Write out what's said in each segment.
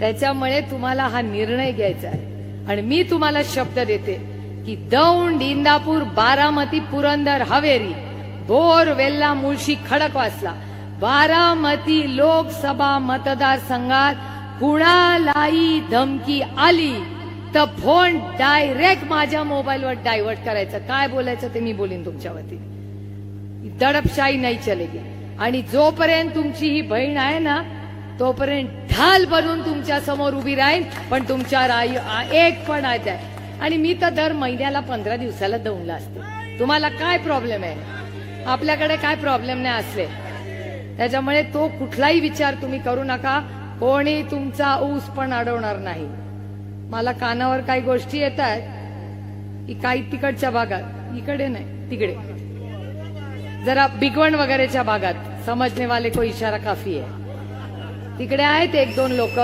त्याच्यामुळे तुम्हाला हा निर्णय घ्यायचा आहे. आणि मी तुम्हाला शब्द देते की दौंड इंदापूर बारामती पुरंदर हवेरी भोर वेल्ला मुळशी खडकवासला बारामती लोकसभा मतदारसंघात कुणालाही धमकी आली? तर फोन डायरेक्ट माझ्या मोबाईलवर डायव्हर्ट करायचं. काय बोलायचं ते मी बोलीन तुमच्या वतीने. दडपशाही नाही चलेगी. आणि जोपर्यंत तुमची ही बहीण आहे ना तोपर्यंत ढाल बनून तुमच्यासमोर उभी राहील पण तुमच्या आई एक पण आहे आणि मी तर दर महिन्याला पंधरा दिवसाला दौंडला असते. तुम्हाला काय प्रॉब्लेम आहे? आपल्याकडे काय प्रॉब्लेम नाही असले. त्याच्यामुळे तो कुठलाही विचार तुम्ही करू नका. कोणी तुमचा ऊस पण अडवणार नाही. मला कानावर काही गोष्टी येत आहेत की काही तिकडच्या भागात. इकडे नाही तिकडे. जरा बिगवण वगैरेच्या भागात. समजने वाले को इशारा काफी आहे. तिकडे आहेत एक दोन लोक.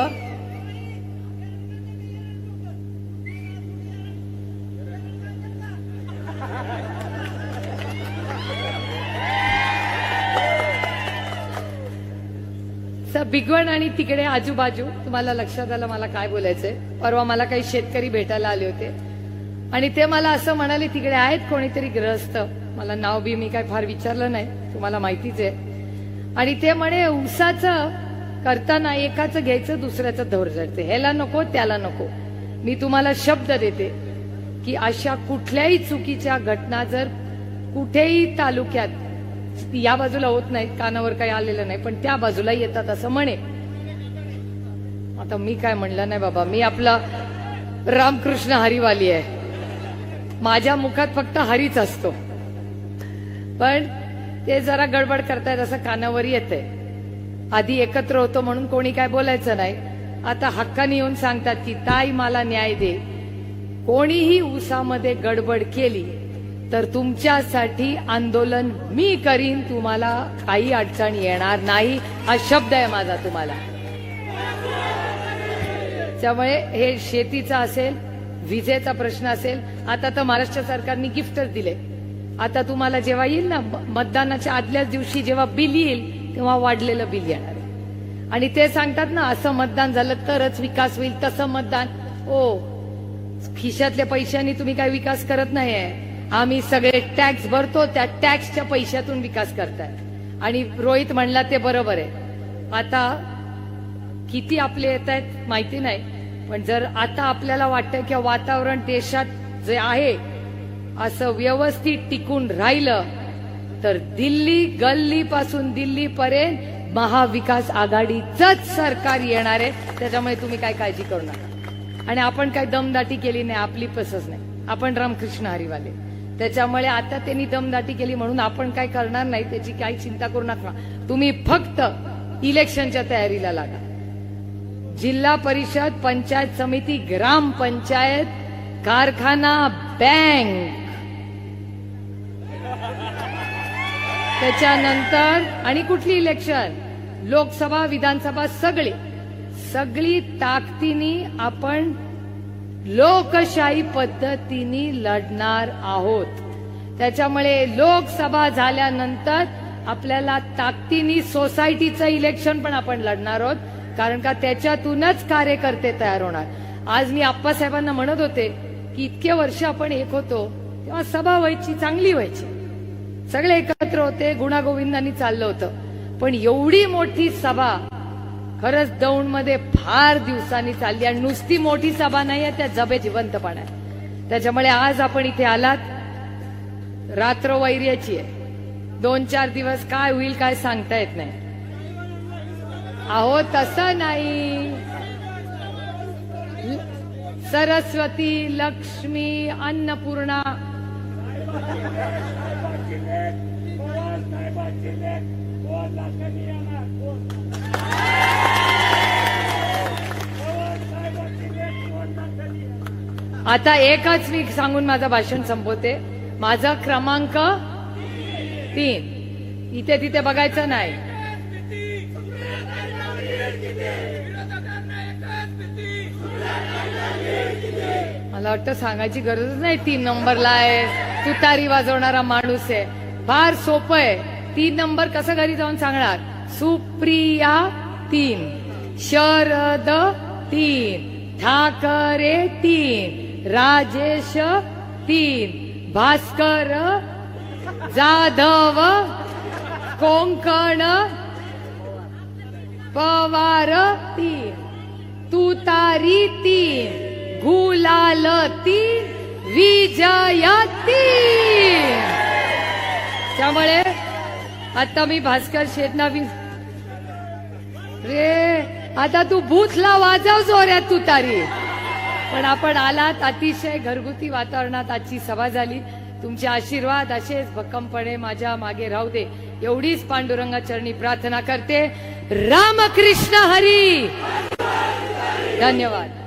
बिगवण आणि तिकडे आजूबाजू तुम्हाला लक्षात आलं मला काय बोलायचंय? परवा मला काही शेतकरी भेटायला आले होते. आणि ते मला असं म्हणाले तिकडे आहेत कोणीतरी ग्रहस्थ मला नाव बी मी काय फार विचारलं नाही तुम्हाला माहितीच आहे. आणि ते म्हणे उसाचं करताना एकाचं घ्यायचं दुसऱ्याचं धोर जडते ह्याला नको त्याला नको. मी तुम्हाला शब्द देते की अशा कुठल्याही चुकीच्या घटना जर कुठेही तालुक्यात या बाजूला होत नाहीत कानावर काही आलेलं नाही पण त्या बाजूला येतात असं म्हणे. आता मी काय म्हणलं नाही बाबा मी आपला रामकृष्ण हरिवाली आहे. माझ्या मुखात फक्त हरीच असतो. पण ते जरा गडबड करतायत असं कानावर येते आधी एकत्र होतो म्हणून कोणी काय बोलायचं नाही. आता हक्काने येऊन सांगतात की ताई मला न्याय दे. कोणीही उसामध्ये गडबड केली तर तुमच्यासाठी आंदोलन मी करीन तुम्हाला काही अडचण येणार नाही. हा शब्द आहे माझा तुम्हाला. त्यामुळे हे शेतीचा असेल विजेचा प्रश्न असेल आता तर महाराष्ट्र सरकारने गिफ्टच दिले. आता तुम्हाला जेव्हा येईल ना मतदानाच्या आदल्याच दिवशी जेव्हा बिल येईल तेव्हा वाढलेलं बिल येणार आहे. आणि ते सांगतात ना असं मतदान झालं तरच विकास होईल तसं मतदान. ओ खिशातल्या पैशांनी तुम्ही काय विकास करत नाहीये. आम्ही सगळे टॅक्स भरतो त्या टॅक्सच्या पैशातून विकास करताय. आणि रोहित म्हणला ते बरोबर आहे. आता किती आपले येत आहेत माहिती नाही पण जर आता आपल्याला वाटतं की वातावरण देशात जे आहे असं व्यवस्थित टिकून राहिलं तर दिल्ली गल्ली पासून दिल्ली पर्यंत महाविकास आघाडीचंच सरकार येणार आहे. त्याच्यामुळे तुम्ही काय काळजी करू नका. आणि आपण काय दमदाटी केली नाही आपली पसच नाही. आपण रामकृष्ण हरिवाले. त्याच्यामुळे आता त्यांनी दमदाटी केली म्हणून आपण काय करणार नाही त्याची काही चिंता करू नका. तुम्ही फक्त इलेक्शनच्या तयारीला लागा. जिल्हा परिषद पंचायत समिती ग्रामपंचायत कारखाना बँक. त्याच्यानंतर आणि कुठली इलेक्शन लोकसभा विधानसभा सगळी. सगळी ताकदीनी आपण लोकशाही पद्धतीने लढणार आहोत. त्याच्यामुळे लोकसभा झाल्यानंतर आपल्याला ताकदीनी सोसायटीचं इलेक्शन पण आपण लढणार आहोत कारण का त्याच्यातूनच कार्यकर्ते तयार होणार. आज मी आप्पासाहेबांना म्हणत होते की इतके वर्ष आपण एक होतो तेव्हा सभा व्हायची चांगली व्हायची. सगळे एकत्र होते गुणागोविंदांनी चाललं होतं. पण एवढी मोठी सभा खरंच दौंडमध्ये फार दिवसांनी चालली आणि नुसती मोठी सभा नाही आहे त्या जबे जिवंतपणा आहे त्याच्यामुळे आज आपण इथे आलात. रात्र वैर्याची आहे. दोन चार दिवस काय होईल काय सांगता येत नाही. अहो तसं नाही. सरस्वती लक्ष्मी अन्नपूर्णा. आता एकच मी सांगून माझं भाषण संपवते. माझा क्रमांक तीन. इथे तिथे बघायचं नाही. मला वाटतं सांगायची गरजच नाही. तीन नंबरला आहे. तुतारी वाजवणारा माणूस आहे. फार सोपं आहे. तीन नंबर कसं घरी जाऊन सांगणार? सुप्रिया तीन शरद तीन ठाकरे तीन राजेश तीन भास्कर जाधव कोंकण पवार तीन तुतारी तीन गुलाल तीन विजयाती! त्यामुळे आता मी भास्कर शेटना रे आता तू भूथला वाजव जोऱ्यात तुतारी पण आपण आलात अतिशय घरगुती वातावरणात आजची सभा झाली. तुमचे आशीर्वाद असेच भक्कमपणे माझ्या मागे राहू दे. एवढीच पांडुरंगा चरणी प्रार्थना करते. रामकृष्ण हरी! धन्यवाद.